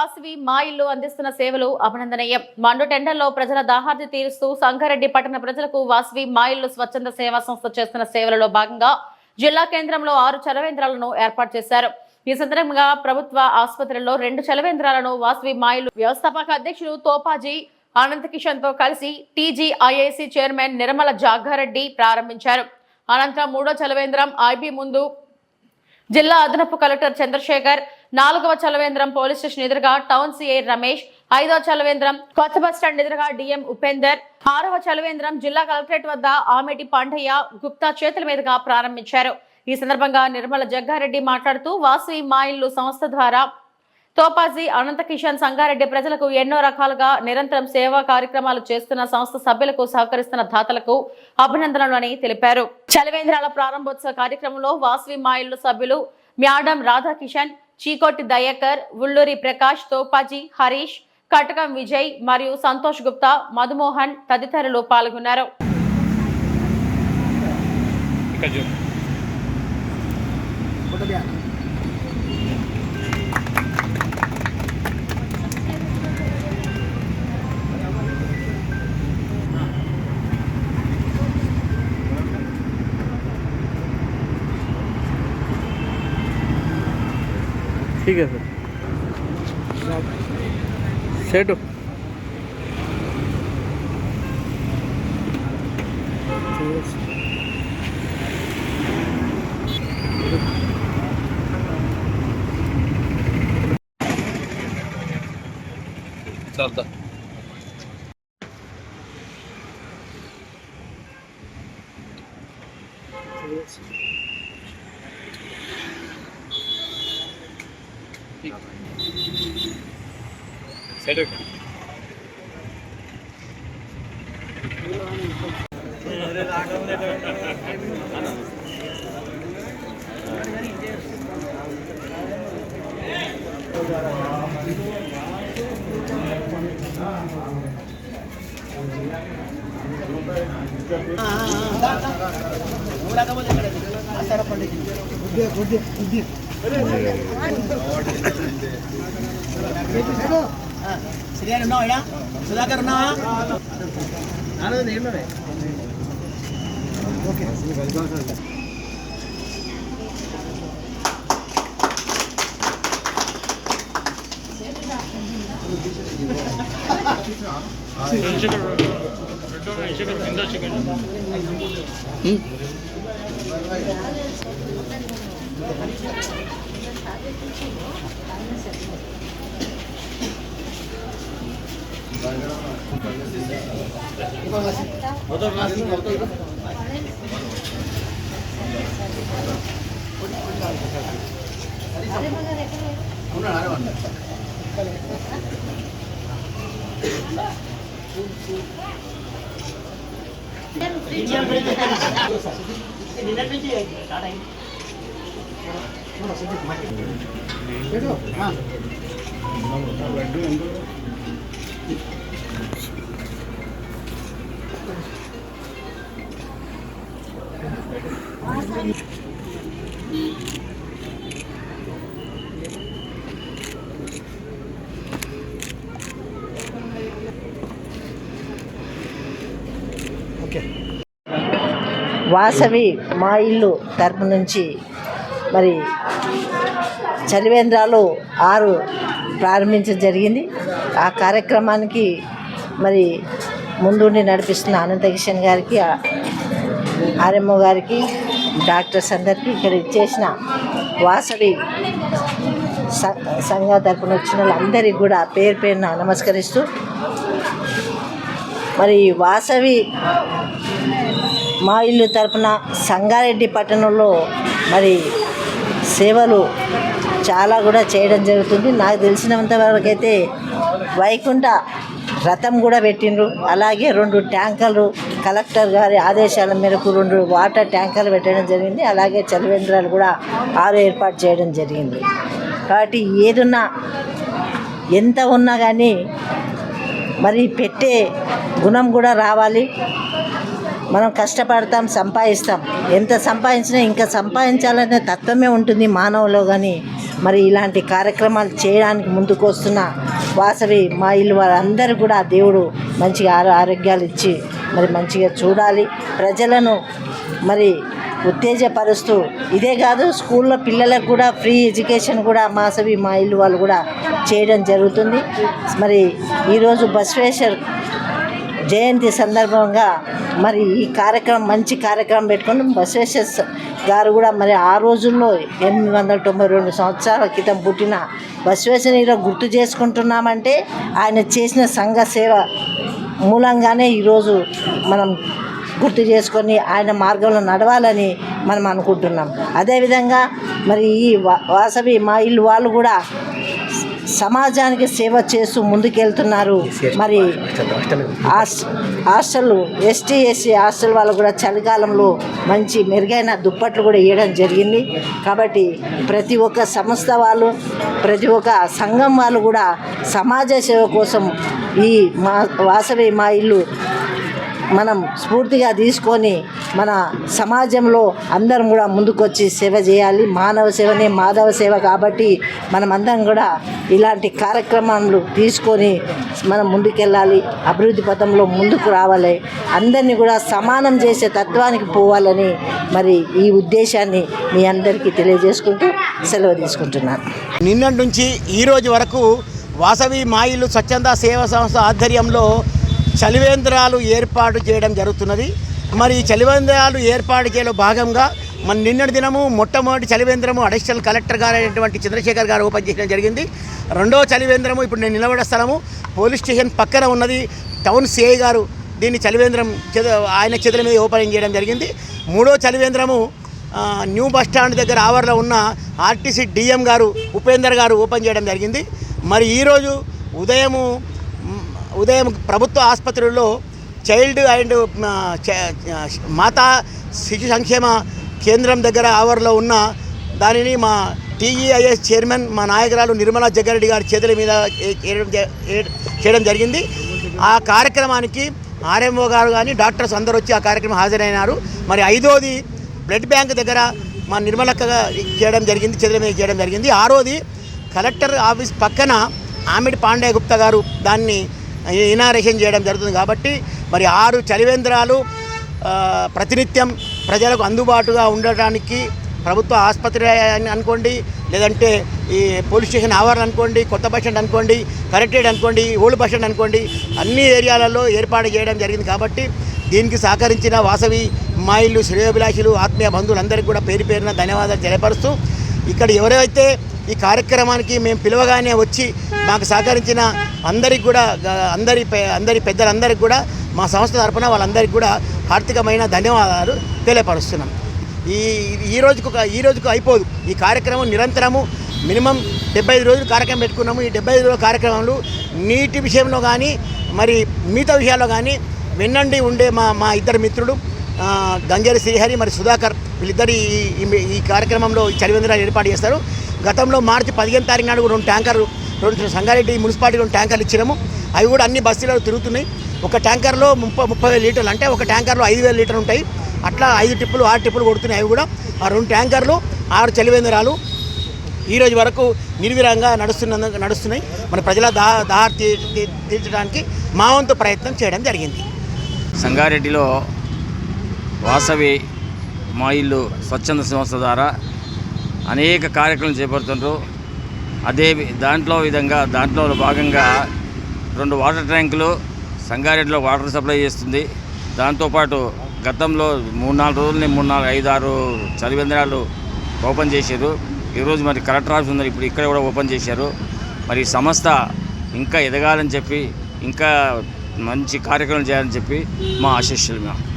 వాసవి మా ఇల్లు అందిస్తున్న సేవలు అభినందనీయం. మండు టెండర్లో ప్రజల దాహార్తి తీరుస్తూ సంగారెడ్డి పట్టణ ప్రజలకు వాసవి మా ఇల్లు స్వచ్ఛంద సేవా సంస్థ చేస్తున్న సేవలలో భాగంగా జిల్లా కేంద్రంలో ఆరు చలవేంద్రాలను ఏర్పాటు చేశారు. ఈ సందర్భంగా ప్రభుత్వ ఆసుపత్రిలో రెండు చలవేంద్రాలను వాసవి మా ఇల్లు వ్యవస్థాపక అధ్యక్షులు తోపాజీ అనంత కిషన్తో కలిసి టీజీఐఏసీ చైర్మన్ నిర్మల జాగారెడ్డి ప్రారంభించారు. అనంతరం మూడో చలవేంద్రం ఐబీ ముందు జిల్లా అదనపు కలెక్టర్ చంద్రశేఖర్ నాలుగవ చలవేంద్రం పోలీస్ స్టేషన్ ఎదురుగా టౌన్ సిఐ రమేష్ ఐదవ చలవేంద్రం కొత్త బస్ స్టాండ్ ఎదురుగా డిఎం ఉపేందర్ ఆరవ చలవేంద్రం జిల్లా కలెక్టరేట్ వద్ద ఆమెటి పాండయ్య గుప్తా చేతుల మీదుగా ప్రారంభించారు. ఈ సందర్భంగా నిర్మల జగ్గారెడ్డి మాట్లాడుతూ వాసవి మా ఇల్లు సంస్థ ద్వారా తోపాజీ అనంత కిషన్ సంగారెడ్డి ప్రజలకు ఎన్నో రకాలుగా నిరంతరం సేవా కార్యక్రమాలు చేస్తున్న సంస్థ సభ్యులకు సహకరిస్తున్న దాతలకు అభినందనలు అని తెలిపారు. చలవేంద్రాల ప్రారంభోత్సవ కార్యక్రమంలో వాసవి మా సభ్యులు మ్యాడం రాధాకిషన్ చీకోటి దయాకర్ ఉల్లూరి ప్రకాష్ తోపాజీ హరీష్ కటకం విజయ్ మరియు సంతోష్ గుప్తా మధుమోహన్ తదితరులు పాల్గొన్నారు. ठीक है सर। Set serio? ശരിയാണോ? ഇടാ. സുധാകരണ ആണ് നീണ്ടേ ഓക്കെ. ചിക്കൻ ചിക്കൻ എന്താ ചിക്കൻ 어떤 맛인가 어떤 맛? 오늘 안에 왔네. నిన్న పెట్టి నిన్న పెట్టి వాసవి మా ఇల్లు తరపు నుంచి మరి చలివేంద్రాలు ఆరు ప్రారంభించడం జరిగింది. ఆ కార్యక్రమానికి మరి ముందుండి నడిపిస్తున్న అనంత కిషన్ గారికి ఆర్ఎంఓ గారికి డాక్టర్స్ అందరికీ ఇక్కడ ఇచ్చేసిన వాసవి సంఘ తరపున వచ్చిన వాళ్ళందరికీ కూడా పేరు పేరున నమస్కరిస్తూ మరి వాసవి మా ఇల్లు తరపున సంగారెడ్డి పట్టణంలో మరి సేవలు చాలా కూడా చేయడం జరుగుతుంది. నాకు తెలిసినంత వరకైతే వైకుంఠ రథం కూడా పెట్టిండ్రు. అలాగే రెండు ట్యాంకర్లు కలెక్టర్ గారి ఆదేశాల మేరకు రెండు వాటర్ ట్యాంకర్లు పెట్టడం జరిగింది. అలాగే చలివేంద్రాలు కూడా ఆరు ఏర్పాటు చేయడం జరిగింది. కాబట్టి ఏదున్నా ఎంత ఉన్నా కానీ మరి పెట్టే గుణం కూడా రావాలి. మనం కష్టపడతాం సంపాదిస్తాం. ఎంత సంపాదించినా ఇంకా సంపాదించాలనే తత్వమే ఉంటుంది మానవులో కానీ మరి ఇలాంటి కార్యక్రమాలు చేయడానికి ముందుకు వస్తున్న వాసవి మా ఇల్లు వాళ్ళందరూ కూడా దేవుడు మంచిగా ఆరో ఆరోగ్యాలు ఇచ్చి మరి మంచిగా చూడాలి. ప్రజలను మరి ఉత్తేజపరుస్తూ ఇదే కాదు స్కూల్లో పిల్లలకు కూడా ఫ్రీ ఎడ్యుకేషన్ కూడా మాసవి మా ఇల్లు వాళ్ళు కూడా చేయడం జరుగుతుంది. మరి ఈరోజు బసవేశ్వర్ జయంతి సందర్భంగా మరి ఈ కార్యక్రమం మంచి కార్యక్రమం పెట్టుకుని బసవేశ్వర గారు కూడా మరి ఆ రోజుల్లో ఎనిమిది వందల తొంభై రెండు సంవత్సరాల క్రితం పుట్టిన బసవేశ్వరిని ఈరోజు గుర్తు చేసుకుంటున్నామంటే ఆయన చేసిన సంఘ సేవ మూలంగానే ఈరోజు మనం గుర్తు చేసుకొని ఆయన మార్గంలో నడవాలని మనం అనుకుంటున్నాం. అదేవిధంగా మరి ఈ వాసవి మా ఇల్లు వాళ్ళు కూడా సమాజానికి సేవ చేస్తూ ముందుకెళ్తున్నారు. మరి హాస్- హాస్టల్ ఎస్టీ ఎస్సీ హాస్టల్ వాళ్ళు కూడా చలికాలంలో మంచి మెరుగైన దుప్పట్లు కూడా ఇవ్వడం జరిగింది. కాబట్టి ప్రతి ఒక్క సంస్థ వాళ్ళు ప్రతి ఒక్క సంఘం వాళ్ళు కూడా సమాజ సేవ కోసం ఈ మా వాసవి మా ఇల్లు మనం స్ఫూర్తిగా తీసుకొని మన సమాజంలో అందరం కూడా ముందుకొచ్చి సేవ చేయాలి. మానవ సేవనే మాధవ సేవ కాబట్టి మనం అందరం కూడా ఇలాంటి కార్యక్రమాలు తీసుకొని మనం ముందుకెళ్ళాలి. అభివృద్ధి పథంలో ముందుకు రావాలి. అందరినీ కూడా సమానం చేసే తత్వానికి పోవాలని మరి ఈ ఉద్దేశాన్ని మీ అందరికీ తెలియజేసుకుంటూ సెలవు తీసుకుంటున్నాను. నిన్నటి నుంచి ఈరోజు వరకు వాసవి మాయిలు స్వచ్ఛంద సేవా సంస్థ ఆధ్వర్యంలో చలివేంద్రాలు ఏర్పాటు చేయడం జరుగుతున్నది. మరి ఈ చలివేంద్రాలు ఏర్పాటు చేయలో భాగంగా మన నిన్నటి దినము మొట్టమొదటి చలివేంద్రము అడిషనల్ కలెక్టర్ గారు అయినటువంటి చంద్రశేఖర్ గారు ఓపెన్ చేయడం జరిగింది. రెండో చలివేంద్రము ఇప్పుడు నేను నిలబడే స్థలము. పోలీస్ స్టేషన్ పక్కన ఉన్నది. టౌన్ సిఐ గారు దీన్ని చలివేంద్రం చేత- ఆయన చేతుల మీద ఓపెనింగ్ చేయడం జరిగింది. మూడో చలివేంద్రము న్యూ బస్ స్టాండ్ దగ్గర ఆవర్లో ఉన్న ఆర్టీసీ డిఎం గారు ఉపేందర్ గారు ఓపెన్ చేయడం జరిగింది. మరి ఈరోజు ఉదయము ఉదయం ప్రభుత్వ ఆసుపత్రుల్లో చైల్డ్ అండ్ చ- మాతా శిశు సంక్షేమ కేంద్రం దగ్గర ఆవర్లో ఉన్న దానిని మా టీఈఐఎస్ చైర్మన్ మా నాయకురాలు నిర్మలా జగ్గారెడ్డి గారి చేతుల మీద చేయడం చేయడం జరిగింది. ఆ కార్యక్రమానికి ఆర్ఎంఓ గారు కానీ డాక్టర్స్ అందరూ వచ్చి ఆ కార్యక్రమం హాజరైనారు. మరి ఐదోది బ్లడ్ బ్యాంక్ దగ్గర మా నిర్మలక్కగా చేయడం జరిగింది చేతుల మీద చేయడం జరిగింది. ఆరోది కలెక్టర్ ఆఫీస్ పక్కన ఆమిడి పాండే గుప్తా గారు దాన్ని ఇనారేషన్ చేయడం జరుగుతుంది కాబట్టి మరి ఆరు చలివేంద్రాలు ప్రతినిత్యం ప్రజలకు అందుబాటుగా ఉండటానికి ప్రభుత్వ ఆసుపత్రి అని అనుకోండి లేదంటే ఈ పోలీస్ స్టేషన్ ఆవరణ అనుకోండి కొత్త బస్ స్టాండ్ అనుకోండి కరెక్టెడ్ అనుకోండి ఓల్డ్ బస్ స్టాండ్ అనుకోండి అన్ని ఏరియాలలో ఏర్పాటు చేయడం జరిగింది కాబట్టి దీనికి సహకరించిన వాసవి మాయిలు శ్రేయోభిలాషులు ఆత్మీయ బంధువులందరికీ కూడా పేరు పేరున ధన్యవాదాలు తెలియపరుస్తూ ఇక్కడ ఎవరైతే ఈ కార్యక్రమానికి మేము పిలవగానే వచ్చి మాకు సహకరించిన అందరికి కూడా అందరి అందరి పెద్దలందరికీ కూడా మా సంస్థ తరపున వాళ్ళందరికీ కూడా ఆర్థికమైన ధన్యవాదాలు తెలియపరుస్తున్నాం. ఈ ఈ రోజుకు ఈ రోజుకు అయిపోదు. ఈ కార్యక్రమం నిరంతరము మినిమం డెబ్బై ఐదు రోజులు కార్యక్రమం పెట్టుకున్నాము. ఈ డెబ్బై ఐదు రోజుల కార్యక్రమంలో నీటి విషయంలో కానీ మరి మిగతా విషయాల్లో కానీ వెన్నండి ఉండే మా మా ఇద్దరు మిత్రుడు గంజరి గంగేరి శ్రీహరి మరి సుధాకర్ వీళ్ళిద్దరు ఈ ఈ- కార్యక్రమంలో ఈ చలివేంద్రాలు ఏర్పాటు చేస్తారు. గతంలో మార్చి పదిహేను తారీఖు నాడు రెండు ట్యాంకర్లు రెండు సంగారెడ్డి మున్సిపాలిటీలో ట్యాంకర్లు ఇచ్చినాము. అవి కూడా అన్ని బస్తీలలో తిరుగుతున్నాయి. ఒక ట్యాంకర్లో ముప్పై ముప్పై వేల లీటర్లు అంటే ఒక ట్యాంకర్లో ఐదు వేల లీటర్లు ఉంటాయి. అట్లా ఐదు టిప్పులు ఆరు టిప్పులు కొడుతున్నాయి అవి కూడా. ఆ రెండు ట్యాంకర్లు ఆరు చలివేంద్రాలు ఈరోజు వరకు నిర్విరంగా నడుస్తున్న నడుస్తున్నాయి. మన ప్రజల దా దాహార్ తీ తీర్చడానికి మా వంతు ప్రయత్నం చేయడం జరిగింది. సంగారెడ్డిలో వాసవి మా ఇల్లు స్వచ్ఛంద సంస్థ ద్వారా అనేక కార్యక్రమాలు చేపడుతుంటారు అదే వి- దాంట్లో విధంగా దాంట్లో భాగంగా రెండు వాటర్ ట్యాంకులు సంగారెడ్డిలో వాటర్ సప్లై చేస్తుంది. దాంతోపాటు గతంలో మూడు నాలుగు రోజులని మూడు నాలుగు ఐదు ఆరు చలివేంద్రాలు ఓపెన్ చేశారు. ఈరోజు మరి కలెక్టర్ ఆఫీస్ ఉందని ఇప్పుడు ఇక్కడ కూడా ఓపెన్ చేశారు. మరి సంస్థ ఇంకా ఎదగాలని చెప్పి ఇంకా మంచి కార్యక్రమం చేయాలని చెప్పి మా ఆశీస్సులు మేము